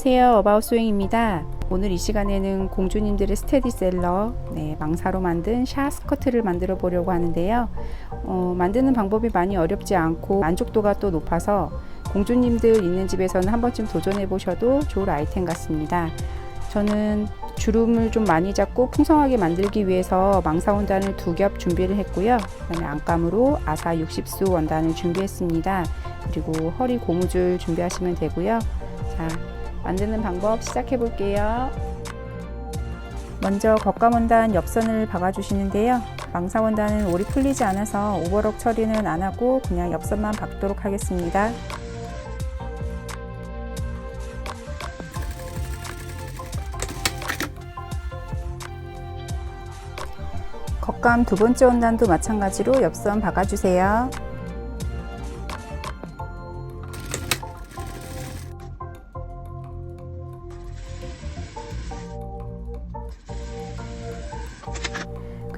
안녕하세요. 어바웃 스윙입니다. 오늘 이 시간에는 공주님들의 스테디셀러 네, 망사로 만든 샤 스커트를 만들어 보려고 하는데요. 어, 만드는 방법이 많이 어렵지 않고 만족도가 또 높아서 공주님들 있는 집에서는 한 번쯤 도전해 보셔도 좋을 아이템 같습니다. 저는 주름을 좀 많이 잡고 풍성하게 만들기 위해서 망사 원단을 두 겹 준비를 했고요. 그다음에 안감으로 아사 60수 원단을 준비했습니다. 그리고 허리 고무줄 준비하시면 되고요. 자, 만드는 방법 시작해 볼게요. 먼저 겉감 원단 옆선을 박아 주시는데요. 망사 원단은 올이 풀리지 않아서 오버럭 처리는 안 하고 그냥 옆선만 박도록 하겠습니다. 겉감 두 번째 원단도 마찬가지로 옆선 박아주세요.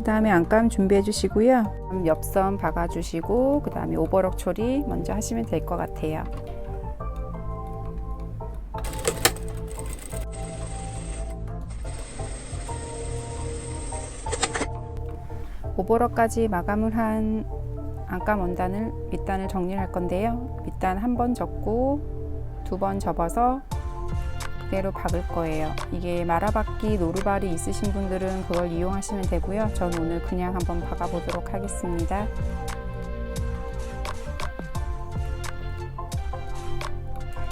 그 다음에 안감 준비해 주시고요. 옆선 박아 주시고 그 다음에 오버럭 처리 먼저 하시면 될 것 같아요. 오버럭까지 마감을 한 안감 원단을 밑단을 정리를 할 건데요. 밑단 한 번 접고 두 번 접어서 그대로 박을 거예요. 이게 마라박기 노루발이 있으신 분들은 그걸 이용하시면 되고요. 전 오늘 그냥 한번 박아 보도록 하겠습니다.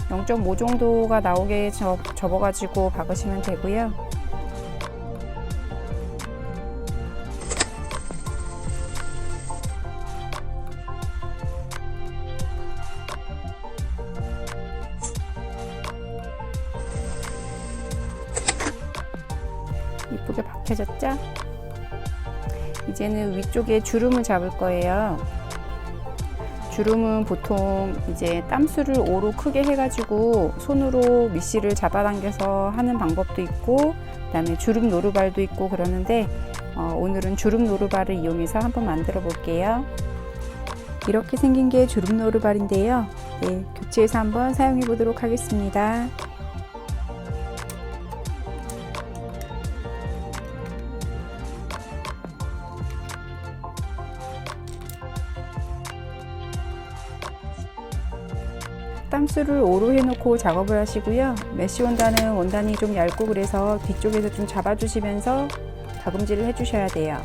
(0.5) 정도가 나오게 접, 접어가지고 박으시면 되고요. 박혀졌죠? 이제는 위쪽에 주름을 잡을 거예요. 주름은 보통 이제 땀수를 5로 크게 해가지고 손으로 미시를 잡아당겨서 하는 방법도 있고, 그 다음에 주름 노루발도 있고 그러는데, 어, 오늘은 주름 노루발을 이용해서 한번 만들어 볼게요. 이렇게 생긴 게 주름 노루발인데요. 네, 교체해서 한번 사용해 보도록 하겠습니다. 땀수를 5로 해놓고 작업을 하시고요. 메쉬 원단은 원단이 좀 얇고 그래서 뒤쪽에서 좀 잡아주시면서 다금질을 해주셔야 돼요.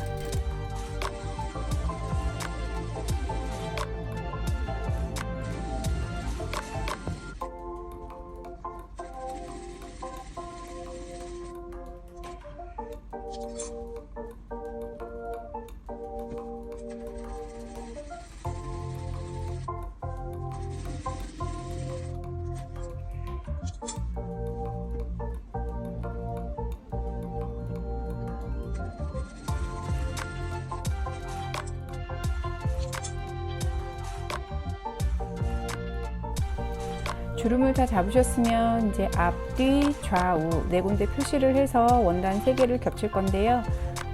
주름을 다 잡으셨으면 이제 앞, 뒤, 좌우 네 군데 표시를 해서 원단 세 개를 겹칠 건데요.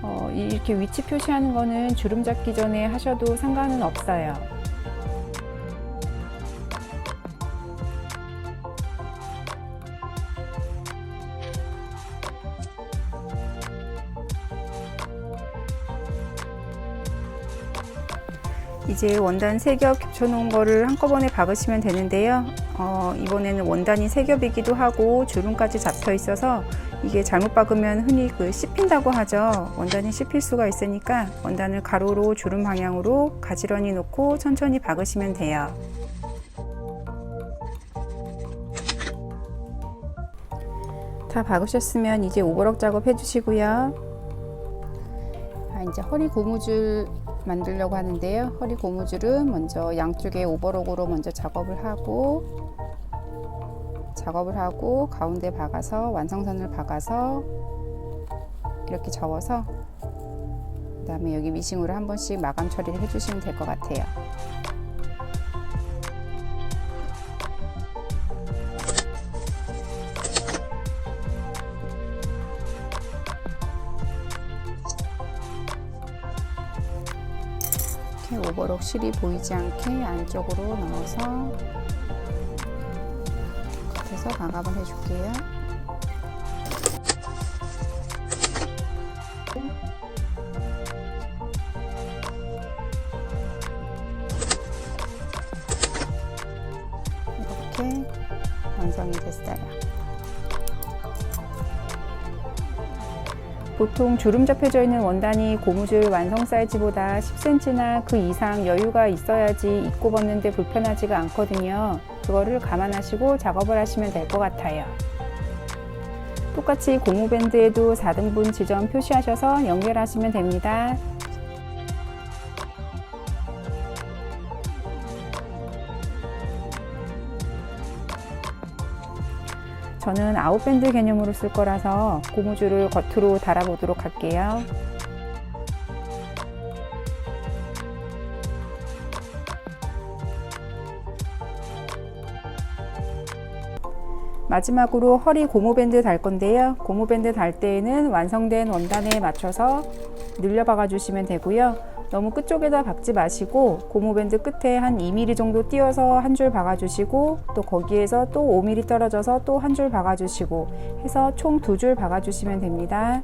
어, 이렇게 위치 표시하는 거는 주름 잡기 전에 하셔도 상관은 없어요. 이제 원단 세겹 겹쳐놓은 거를 한꺼번에 박으시면 되는데요. 어, 이번에는 원단이 세 겹이기도 하고 주름까지 잡혀 있어서 이게 잘못 박으면 흔히 그 씹힌다고 하죠. 원단이 씹힐 수가 있으니까 원단을 가로로 주름 방향으로 가지런히 놓고 천천히 박으시면 돼요. 다 박으셨으면 이제 오버럭 작업 해주시고요. 아, 이제 허리 고무줄 만들려고 하는데요. 허리 고무줄은 먼저 양쪽에 오버록으로 먼저 작업을 하고 작업을 하고 가운데 박아서 완성선을 박아서 이렇게 접어서 그 다음에 여기 미싱으로 한 번씩 마감 처리를 해주시면 될 것 같아요. 이렇게 오버록 실이 보이지 않게 안쪽으로 넣어서 해서 마감을 해줄게요. 이렇게 완성이 됐어요. 보통 주름 접혀져 있는 원단이 고무줄 완성 사이즈보다 10cm나 그 이상 여유가 있어야지 입고 벗는데 불편하지가 않거든요. 그거를 감안하시고 작업을 하시면 될 것 같아요. 똑같이 고무밴드에도 4등분 지점 표시하셔서 연결하시면 됩니다. 저는 아웃밴드 개념으로 쓸 거라서 고무줄을 겉으로 달아보도록 할게요. 마지막으로 허리 고무밴드 달 건데요. 고무밴드 달 때에는 완성된 원단에 맞춰서 늘려 박아 주시면 되고요. 너무 끝쪽에다 박지 마시고 고무밴드 끝에 한 2mm 정도 띄어서 한 줄 박아 주시고 또 거기에서 또 5mm 떨어져서 또 한 줄 박아 주시고 해서 총 두 줄 박아 주시면 됩니다.